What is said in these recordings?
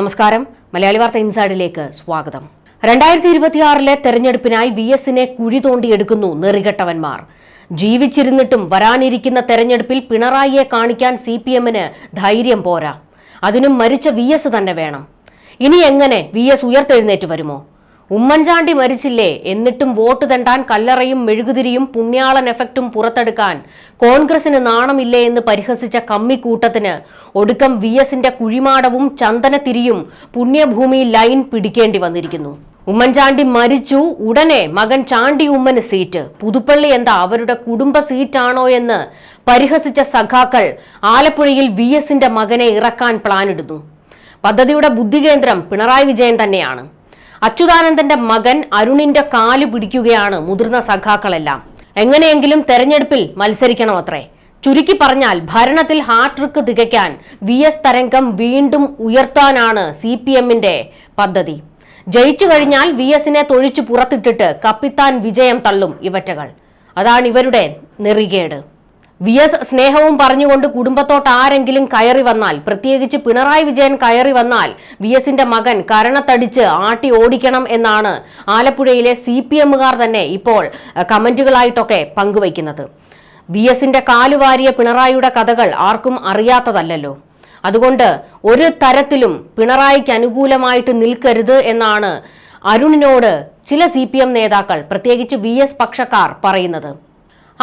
നമസ്കാരം. മലയാളി വാർത്ത ഇൻസൈഡിലേക്ക് സ്വാഗതം. രണ്ടായിരത്തി ഇരുപത്തിയാറിലെ തെരഞ്ഞെടുപ്പിനായി വി എസിനെ കുഴി തോണ്ടിയെടുക്കുന്നു നെറികെട്ടവന്മാർ. ജീവിച്ചിരുന്നിട്ടും വരാനിരിക്കുന്ന തെരഞ്ഞെടുപ്പിൽ പിണറായിയെ കാണിക്കാൻ സി പി എമ്മിന് ധൈര്യം പോരാ. അതിനും മരിച്ച വി എസ് തന്നെ വേണം. ഇനി എങ്ങനെ വി എസ് ഉയർത്തെഴുന്നേറ്റ് വരുമോ? ഉമ്മൻചാണ്ടി മരിച്ചില്ലേ? എന്നിട്ടും വോട്ട് തണ്ടാൻ കല്ലറയും മെഴുകുതിരിയും പുണ്യാളൻ എഫക്റ്റും പുറത്തെടുക്കാൻ കോൺഗ്രസിന് നാണമില്ലേ എന്ന് പരിഹസിച്ച കമ്മിക്കൂട്ടത്തിന് ഒടുക്കം വി എസിന്റെ കുഴിമാടവും ചന്ദനത്തിരിയും പുണ്യഭൂമി ലൈൻ പിടിക്കേണ്ടി വന്നിരിക്കുന്നു. ഉമ്മൻചാണ്ടി മരിച്ചു ഉടനെ മകൻ ചാണ്ടി ഉമ്മന് സീറ്റ്. പുതുപ്പള്ളി എന്താ അവരുടെ കുടുംബ സീറ്റാണോ എന്ന് പരിഹസിച്ച സഖാക്കൾ ആലപ്പുഴയിൽ വി എസിന്റെ മകനെ ഇറക്കാൻ പ്ലാനിടുന്നു പദ്ധതിയുടെ ബുദ്ധികേന്ദ്രം പിണറായി വിജയൻ തന്നെയാണ്. അച്യുതാനന്ദന്റെ മകൻ അരുണിന്റെ കാൽ പിടിക്കുകയാണ് മുതിർന്ന സഖാക്കളെല്ലാം. എങ്ങനെയെങ്കിലും തെരഞ്ഞെടുപ്പിൽ മത്സരിക്കണം അത്രേ ചുരുക്കി പറഞ്ഞാൽ ഭരണത്തിൽ ഹാട്രിക്ക് തികയ്ക്കാൻ വി എസ് തരംഗം വീണ്ടും ഉയർത്താനാണ് സി പി എമ്മിന്റെ പദ്ധതി. ജയിച്ചു കഴിഞ്ഞാൽ വി എസിനെ തൊഴിച്ചു പുറത്തിട്ടിട്ട് കപ്പിത്താൻ വിജയം തള്ളും ഇവറ്റകൾ. അതാണ് ഇവരുടെ നെറികേട്. വി എസ് സ്നേഹവും പറഞ്ഞുകൊണ്ട് കുടുംബത്തോട്ട് ആരെങ്കിലും കയറി വന്നാൽ പ്രത്യേകിച്ച് പിണറായി വിജയൻ കയറി വന്നാൽ വി എസിന്റെ മകൻ കരണത്തടിച്ച് ആട്ടി ഓടിക്കണം എന്നാണ് ആലപ്പുഴയിലെ സി പി എമ്മുകാർ തന്നെ ഇപ്പോൾ കമന്റുകളായിട്ടൊക്കെ പങ്കുവയ്ക്കുന്നത്. വി എസിന്റെ കാലുവാരിയ പിണറായിയുടെ കഥകൾ ആർക്കും അറിയാത്തതല്ലല്ലോ. അതുകൊണ്ട് ഒരു തരത്തിലും പിണറായിക്ക് അനുകൂലമായിട്ട് നിൽക്കരുത് എന്നാണ് അരുണിനോട് ചില സി നേതാക്കൾ പ്രത്യേകിച്ച് വി പക്ഷക്കാർ പറയുന്നത്.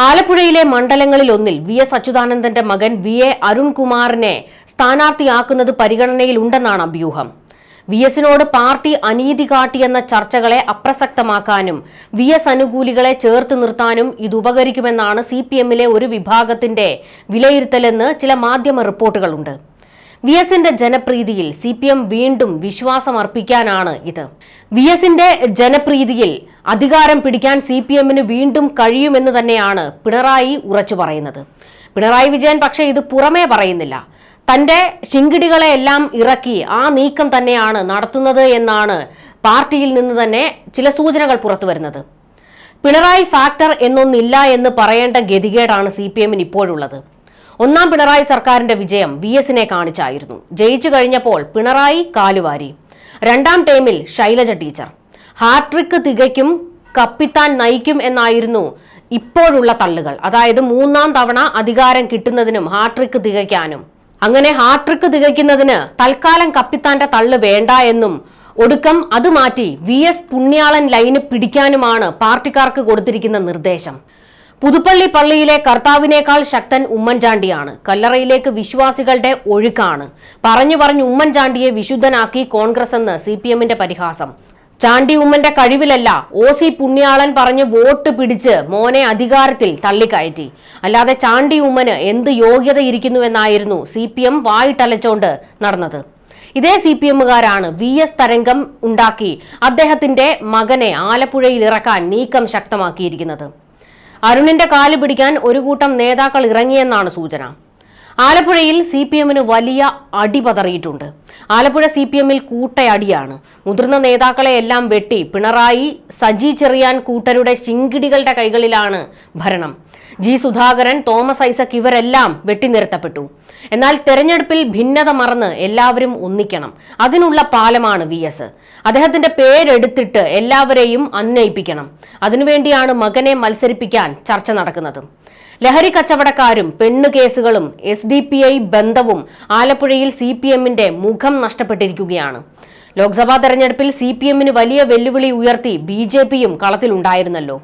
ആലപ്പുഴയിലെ മണ്ഡലങ്ങളിലൊന്നിൽ വി എസ് അച്യുതാനന്ദന്റെ മകൻ വി എ അരുൺകുമാറിനെ സ്ഥാനാർത്ഥിയാക്കുന്നത് പരിഗണനയിലുണ്ടെന്നാണ് അഭ്യൂഹം. വി എസിനോട് പാർട്ടി അനീതി കാട്ടിയെന്ന ചർച്ചകളെ അപ്രസക്തമാക്കാനും വി എസ് അനുകൂലികളെ ചേർത്ത് നിർത്താനും ഇത് ഉപകരിക്കുമെന്നാണ് സി പി എമ്മിലെ ഒരു വിഭാഗത്തിന്റെ വിലയിരുത്തലെന്ന് ചില മാധ്യമ റിപ്പോർട്ടുകളുണ്ട്. വി എസിന്റെ ജനപ്രീതിയിൽ സി പി എം വീണ്ടും വിശ്വാസമർപ്പിക്കാനാണ് ഇത്. വി എസിന്റെ ജനപ്രീതിയിൽ അധികാരം പിടിക്കാൻ സി പി എമ്മിന് വീണ്ടും കഴിയുമെന്ന് തന്നെയാണ് പിണറായി ഉറച്ചു പറയുന്നത്. പിണറായി വിജയൻ പക്ഷേ ഇത് പുറമേ പറയുന്നില്ല. തന്റെ ശിങ്കിടികളെ എല്ലാം ഇറക്കി ആ നീക്കം തന്നെയാണ് നടത്തുന്നത് എന്നാണ് പാർട്ടിയിൽ നിന്ന് തന്നെ ചില സൂചനകൾ പുറത്തു വരുന്നത്. പിണറായി ഫാക്ടർ എന്നൊന്നില്ല എന്ന് പറയേണ്ട ഗതികേടാണ് സി പി എമ്മിന് ഇപ്പോഴുള്ളത്. ഒന്നാം പിണറായി സർക്കാരിന്റെ വിജയം വി എസിനെ കാണിച്ചായിരുന്നു. ജയിച്ചു കഴിഞ്ഞപ്പോൾ പിണറായി കാലുവാരി. രണ്ടാം ടൈമിൽ ശൈലജ ടീച്ചർ. ഹാട്രിക്ക് തികയ്ക്കും കപ്പിത്താൻ നയിക്കും എന്നായിരുന്നു ഇപ്പോഴുള്ള തള്ളുകൾ. അതായത് മൂന്നാം തവണ അധികാരം കിട്ടുന്നതിനും ഹാട്രിക്ക് തികയ്ക്കാനും. അങ്ങനെ ഹാട്രിക്ക് തികയ്ക്കുന്നതിന് തൽക്കാലം കപ്പിത്താന്റെ തള്ള് വേണ്ട എന്നും ഒടുക്കം അത് മാറ്റി വി എസ് പുണ്യാളൻ ലൈന് പിടിക്കാനുമാണ് പാർട്ടിക്കാർക്ക് കൊടുത്തിരിക്കുന്ന നിർദ്ദേശം. പുതുപ്പള്ളി പള്ളിയിലെ കർത്താവിനേക്കാൾ ശക്തൻ ഉമ്മൻചാണ്ടിയാണ്. കല്ലറയിലേക്ക് വിശ്വാസികളുടെ ഒഴുക്കാണ്. പറഞ്ഞു പറഞ്ഞു ഉമ്മൻചാണ്ടിയെ വിശുദ്ധനാക്കി കോൺഗ്രസ് എന്ന് സി പി എമ്മിന്റെ പരിഹാസം. ചാണ്ടി ഉമ്മന്റെ കഴിവിലല്ല ഒ സി പുണ്യാളൻ പറഞ്ഞ് വോട്ട് പിടിച്ച് മോനെ അധികാരത്തിൽ തള്ളിക്കയറ്റി. അല്ലാതെ ചാണ്ടി ഉമ്മന് എന്ത് യോഗ്യത ഇരിക്കുന്നുവെന്നായിരുന്നു സി പി എം വായിട്ടലച്ചോണ്ട് നടന്നത്. ഇതേ സി പി എമ്മുകാരാണ് വി എസ് തരംഗം ഉണ്ടാക്കി അദ്ദേഹത്തിന്റെ മകനെ ആലപ്പുഴയിൽ ഇറക്കാൻ നീക്കം ശക്തമാക്കിയിരിക്കുന്നത്. അരുണിന്റെ കാൽ പിടിക്കാൻ ഒരു കൂട്ടം നേതാക്കൾ ഇറങ്ങിയെന്നാണ് സൂചന. ആലപ്പുഴയിൽ സി പി എമ്മിന് വലിയ അടി പതറിയിട്ടുണ്ട്. ആലപ്പുഴ സി പി എമ്മിൽ കൂട്ടയടിയാണ്. മുതിർന്ന നേതാക്കളെ എല്ലാം വെട്ടി പിണറായി സജി ചെറിയാൻ കൂട്ടരുടെ ശിങ്കിടികളുടെ കൈകളിലാണ് ഭരണം. ജി സുധാകരൻ തോമസ് ഐസക് ഇവരെല്ലാം വെട്ടിനിരത്തപ്പെട്ടു. എന്നാൽ തെരഞ്ഞെടുപ്പിൽ ഭിന്നത മറന്ന് എല്ലാവരും ഒന്നിക്കണം. അതിനുള്ള പാലമാണ് വി എസ്. അദ്ദേഹത്തിന്റെ പേരെടുത്തിട്ട് എല്ലാവരെയും അന്വയിപ്പിക്കണം. അതിനുവേണ്ടിയാണ് മകനെ മത്സരിപ്പിക്കാൻ ചർച്ച നടക്കുന്നത്. ലഹരി കച്ചവടക്കാരും പെണ്ണുകേസുകളും എസ് ഡി പി ഐ ബന്ധവും ആലപ്പുഴയിൽ സി പി എമ്മിന്റെ മുഖം നഷ്ടപ്പെട്ടിരിക്കുകയാണ്. ലോക്സഭാ തെരഞ്ഞെടുപ്പിൽ സി പി എമ്മിന് വലിയ വെല്ലുവിളി ഉയർത്തി ബി ജെ പിയും കളത്തിലുണ്ടായിരുന്നല്ലോ.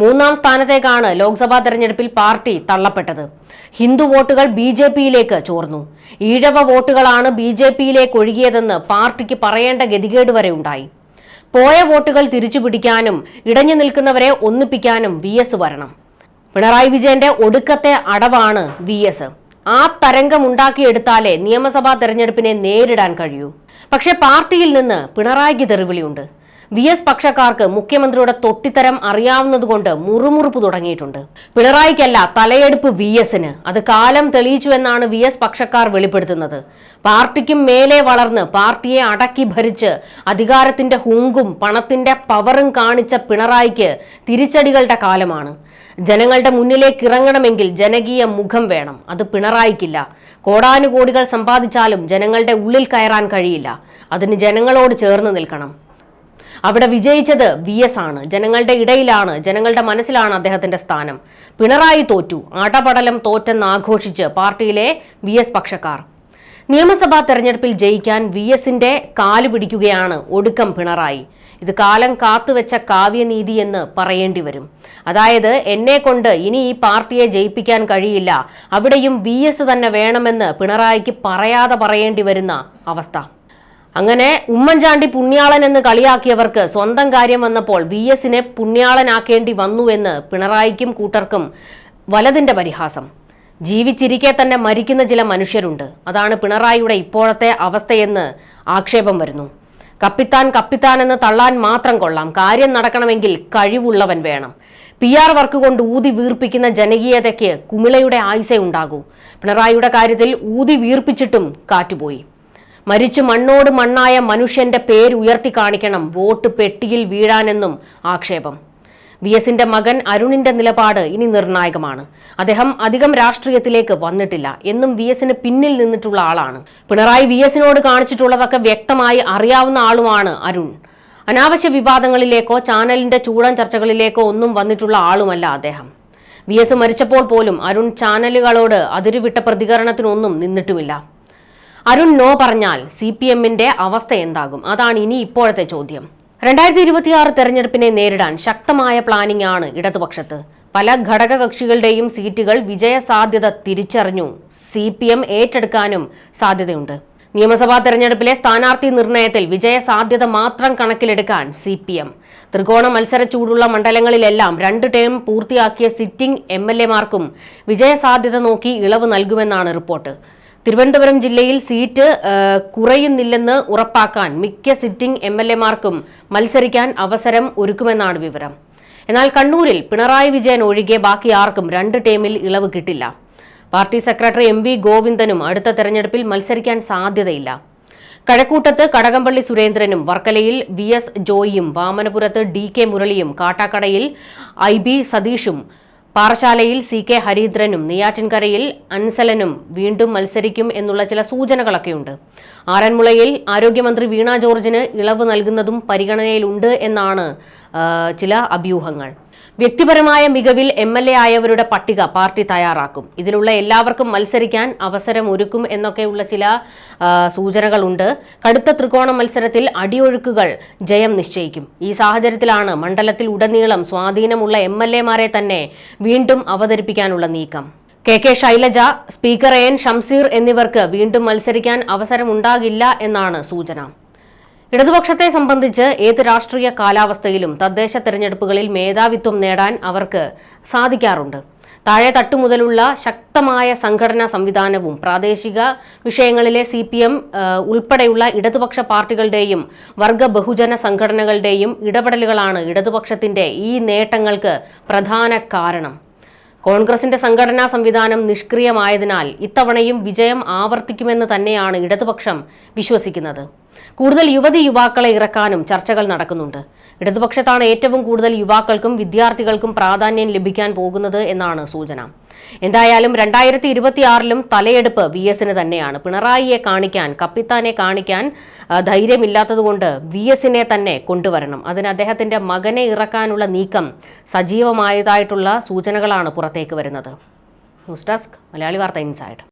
മൂന്നാം സ്ഥാനത്തേക്കാണ് ലോക്സഭാ തെരഞ്ഞെടുപ്പിൽ പാർട്ടി തള്ളപ്പെട്ടത്. ഹിന്ദു വോട്ടുകൾ ബി ജെ പിയിലേക്ക് ചോർന്നു. ഈഴവ വോട്ടുകളാണ് ബി ജെ പിയിലേക്ക് ഒഴുകിയതെന്ന് പാർട്ടിക്ക് പറയേണ്ട ഗതികേട് വരെ ഉണ്ടായി. പോയ വോട്ടുകൾ തിരിച്ചു പിടിക്കാനും ഇടഞ്ഞു നിൽക്കുന്നവരെ ഒന്നിപ്പിക്കാനും വി എസ് വരണം. പിണറായി വിജയന്റെ ഒടുക്കത്തെ അടവാണ് വി എസ്. ആ തരംഗം ഉണ്ടാക്കിയെടുത്താലേ നിയമസഭാ തെരഞ്ഞെടുപ്പിനെ നേരിടാൻ കഴിയൂ. പക്ഷേ പാർട്ടിയിൽ നിന്ന് പിണറായിക്ക് തെറിവിളിയുണ്ട്. വി എസ് പക്ഷക്കാർക്ക് മുഖ്യമന്ത്രിയുടെ തൊട്ടിത്തരം അറിയാവുന്നതുകൊണ്ട് മുറുമുറുപ്പ് തുടങ്ങിയിട്ടുണ്ട്. പിണറായിക്കല്ല തലയെടുപ്പ് വി എസിന്. അത് കാലം തെളിയിച്ചു എന്നാണ് വി എസ് പക്ഷക്കാർ വെളിപ്പെടുത്തുന്നത്. പാർട്ടിക്കും മേലെ വളർന്ന് പാർട്ടിയെ അടക്കി ഭരിച്ച് അധികാരത്തിന്റെ ഹുങ്കും പണത്തിന്റെ പവറും കാണിച്ച പിണറായിക്ക് തിരിച്ചടികളുടെ കാലമാണ്. ജനങ്ങളുടെ മുന്നിലേക്ക് ഇറങ്ങണമെങ്കിൽ ജനകീയ മുഖം വേണം. അത് പിണറായിക്കില്ല. കോടാനുകോടികൾ സമ്പാദിച്ചാലും ജനങ്ങളുടെ ഉള്ളിൽ കയറാൻ കഴിയില്ല. അതിന് ജനങ്ങളോട് ചേർന്ന് നിൽക്കണം. അവിടെ വിജയിച്ചത് വി എസ് ആണ്. ജനങ്ങളുടെ ഇടയിലാണ് ജനങ്ങളുടെ മനസ്സിലാണ് അദ്ദേഹത്തിന്റെ സ്ഥാനം. പിണറായി തോറ്റു. ആട്ടപടലം തോറ്റെന്ന് ആഘോഷിച്ച് പാർട്ടിയിലെ വി എസ് പക്ഷക്കാർ. നിയമസഭാ തെരഞ്ഞെടുപ്പിൽ ജയിക്കാൻ വി എസിന്റെ കാൽ പിടിക്കുകയാണ് ഒടുക്കം പിണറായി. ഇത് കാലം കാത്തുവെച്ച കാവ്യനീതി എന്ന് പറയേണ്ടി വരും. അതായത് എന്നെ കൊണ്ട് ഇനി ഈ പാർട്ടിയെ ജയിപ്പിക്കാൻ കഴിയില്ല. അവിടെയും വി എസ് തന്നെ വേണമെന്ന് പിണറായിക്ക് പറയാതെ പറയേണ്ടി വരുന്ന അവസ്ഥ. അങ്ങനെ ഉമ്മൻചാണ്ടി പുണ്യാളൻ എന്ന് കളിയാക്കിയവർക്ക് സ്വന്തം കാര്യം വന്നപ്പോൾ വി എസിനെ പുണ്യാളനാക്കേണ്ടി വന്നു എന്ന് പിണറായിക്കും കൂട്ടർക്കും വലതിന്റെ പരിഹാസം. ജീവിച്ചിരിക്കെ തന്നെ മരിക്കുന്ന ചില മനുഷ്യരുണ്ട്. അതാണ് പിണറായിയുടെ ഇപ്പോഴത്തെ അവസ്ഥയെന്ന് ആക്ഷേപം വരുന്നു. കപ്പിത്താൻ കപ്പിത്താൻ എന്ന് തള്ളാൻ മാത്രം കൊള്ളാം. കാര്യം നടക്കണമെങ്കിൽ കഴിവുള്ളവൻ വേണം. പി ആർ വർക്ക് കൊണ്ട് ഊതി വീർപ്പിക്കുന്ന ജനകീയതയ്ക്ക് കുമിളയുടെ ആയുസേ ഉണ്ടാകൂ. പിണറായിയുടെ കാര്യത്തിൽ ഊതി വീർപ്പിച്ചിട്ടും കാറ്റുപോയി. മരിച്ചു മണ്ണോട് മണ്ണായ മനുഷ്യന്റെ പേര് ഉയർത്തി കാണിക്കണം. വോട്ട് പെട്ടിയിൽ വീഴാനെന്നും ആക്ഷേപം. വി എസിന്റെ മകൻ അരുണിന്റെ നിലപാട് ഇനി നിർണായകമാണ്. അദ്ദേഹം അധികം രാഷ്ട്രീയത്തിലേക്ക് വന്നിട്ടില്ല. എന്നും വി എസിന് പിന്നിൽ നിന്നിട്ടുള്ള ആളാണ്. പിണറായി വി എസിനോട് കാണിച്ചിട്ടുള്ളതൊക്കെ വ്യക്തമായി അറിയാവുന്ന ആളുമാണ് അരുൺ. അനാവശ്യ വിവാദങ്ങളിലേക്കോ ചാനലിന്റെ ചൂടൻ ചർച്ചകളിലേക്കോ ഒന്നും വന്നിട്ടുള്ള ആളുമല്ല അദ്ദേഹം. വി എസ് മരിച്ചപ്പോൾ പോലും അരുൺ ചാനലുകളോട് അതിരുവിട്ട പ്രതികരണത്തിനൊന്നും നിന്നിട്ടുമില്ല. അരുൺ നോ പറഞ്ഞാൽ സി പി എമ്മിന്റെ അവസ്ഥ എന്താകും? അതാണ് ഇനി ഇപ്പോഴത്തെ ചോദ്യം. രണ്ടായിരത്തി ഇരുപത്തിയാറ് തെരഞ്ഞെടുപ്പിനെ നേരിടാൻ ശക്തമായ പ്ലാനിംഗ് ആണ് ഇടതുപക്ഷത്ത്. പല ഘടകകക്ഷികളുടെയും സീറ്റുകൾ വിജയസാധ്യത തിരിച്ചറിഞ്ഞു സി പി എം ഏറ്റെടുക്കാനും സാധ്യതയുണ്ട്. നിയമസഭാ തെരഞ്ഞെടുപ്പിലെ സ്ഥാനാർത്ഥി നിർണയത്തിൽ വിജയസാധ്യത മാത്രം കണക്കിലെടുക്കാൻ സി പി എം. ത്രികോണ മത്സര ചൂടുള്ള മണ്ഡലങ്ങളിലെല്ലാം രണ്ട് ടേം പൂർത്തിയാക്കിയ സിറ്റിംഗ് എം എൽ എമാർക്കും വിജയസാധ്യത നോക്കി ഇളവ് നൽകുമെന്നാണ് റിപ്പോർട്ട്. തിരുവനന്തപുരം ജില്ലയിൽ സീറ്റ് കുറയുന്നില്ലെന്ന് ഉറപ്പാക്കാൻ മിക്ക സിറ്റിംഗ് എം എൽ എമാർക്കും മത്സരിക്കാൻ അവസരം ഒരുക്കുമെന്നാണ് വിവരം. എന്നാൽ കണ്ണൂരിൽ പിണറായി വിജയൻ ഒഴികെ ബാക്കി ആർക്കും രണ്ട് ടേമിൽ ഇളവ് കിട്ടില്ല. പാർട്ടി സെക്രട്ടറി എം വി ഗോവിന്ദനും അടുത്ത തെരഞ്ഞെടുപ്പിൽ മത്സരിക്കാൻ സാധ്യതയില്ല. കഴക്കൂട്ടത്ത് കടകംപള്ളി സുരേന്ദ്രനും വർക്കലയിൽ വി എസ് ജോയിയും വാമനപുരത്ത് ഡി കെ മുരളിയും കാട്ടാക്കടയിൽ ഐ ബി സതീഷും പാറശാലയിൽ സി കെ ഹരീന്ദ്രനും നെയ്യാറ്റിൻകരയിൽ അൻസലനും വീണ്ടും മത്സരിക്കും എന്നുള്ള ചില സൂചനകളൊക്കെയുണ്ട്. ആറന്മുളയിൽ ആരോഗ്യമന്ത്രി വീണ ജോർജിന് ഇളവ് നൽകുന്നതും പരിഗണനയിലുണ്ട് എന്നാണ് ചില അഭ്യൂഹങ്ങൾ. വ്യക്തിപരമായ മികവിൽ എം എൽ എ ആയവരുടെ പട്ടിക പാർട്ടി തയ്യാറാക്കും. ഇതിലുള്ള എല്ലാവർക്കും മത്സരിക്കാൻ അവസരം ഒരുക്കും എന്നൊക്കെയുള്ള ചില സൂചനകളുണ്ട്. കടുത്ത ത്രികോണ മത്സരത്തിൽ അടിയൊഴുക്കുകൾ ജയം നിശ്ചയിക്കും. ഈ സാഹചര്യത്തിലാണ് മണ്ഡലത്തിൽ ഉടനീളം സ്വാധീനമുള്ള എം എൽ എമാരെ തന്നെ വീണ്ടും അവതരിപ്പിക്കാനുള്ള നീക്കം. K K Shailaja speaker N Shamseer എന്നിവർക്ക് വീണ്ടും മത്സരിക്കാൻ അവസരമുണ്ടാകില്ല എന്നാണ് സൂചന. ഇടതുപക്ഷത്തെ സംബന്ധിച്ച് ഏത് രാഷ്ട്രീയ കാലാവസ്ഥയിലും തദ്ദേശ തെരഞ്ഞെടുപ്പുകളിൽ മേധാവിത്വം നേടാൻ അവർക്ക് സാധിക്കാറുണ്ട്. താഴെ തട്ടുമുതലുള്ള ശക്തമായ സംഘടനാ സംവിധാനവും പ്രാദേശിക വിഷയങ്ങളിലെ സി പി എം ഉൾപ്പെടെയുള്ള ഇടതുപക്ഷ പാർട്ടികളുടെയും വർഗ ബഹുജന സംഘടനകളുടെയും ഇടപെടലുകളാണ് ഇടതുപക്ഷത്തിന്റെ ഈ നേട്ടങ്ങൾക്ക് പ്രധാന കാരണം. കോൺഗ്രസിന്റെ സംഘടനാ സംവിധാനം നിഷ്ക്രിയമായതിനാൽ ഇത്തവണയും വിജയം ആവർത്തിക്കുമെന്ന് തന്നെയാണ് ഇടതുപക്ഷം വിശ്വസിക്കുന്നത്. കൂടുതൽ യുവതി യുവാക്കളെ ഇറക്കാനും ചർച്ചകൾ നടക്കുന്നുണ്ട്. ഇടതുപക്ഷത്താണ് ഏറ്റവും കൂടുതൽ യുവാക്കൾക്കും വിദ്യാർത്ഥികൾക്കും പ്രാധാന്യം ലഭിക്കാൻ പോകുന്നത് എന്നാണ് സൂചന. എന്തായാലും രണ്ടായിരത്തി ഇരുപത്തിയാറിലും തലയെടുപ്പ് വി എസിന് തന്നെയാണ്. പിണറായിയെ കാണിക്കാൻ കപ്പിത്താനെ കാണിക്കാൻ ധൈര്യമില്ലാത്തതുകൊണ്ട് വി എസിനെ തന്നെ കൊണ്ടുവരണം. അതിന് അദ്ദേഹത്തിന്റെ മകനെ ഇറക്കാനുള്ള നീക്കം സജീവമായതായിട്ടുള്ള സൂചനകളാണ് പുറത്തേക്ക് വരുന്നത്. ന്യൂസ് ഡെസ്ക് മലയാളി വാർത്ത ഇൻസൈഡ്.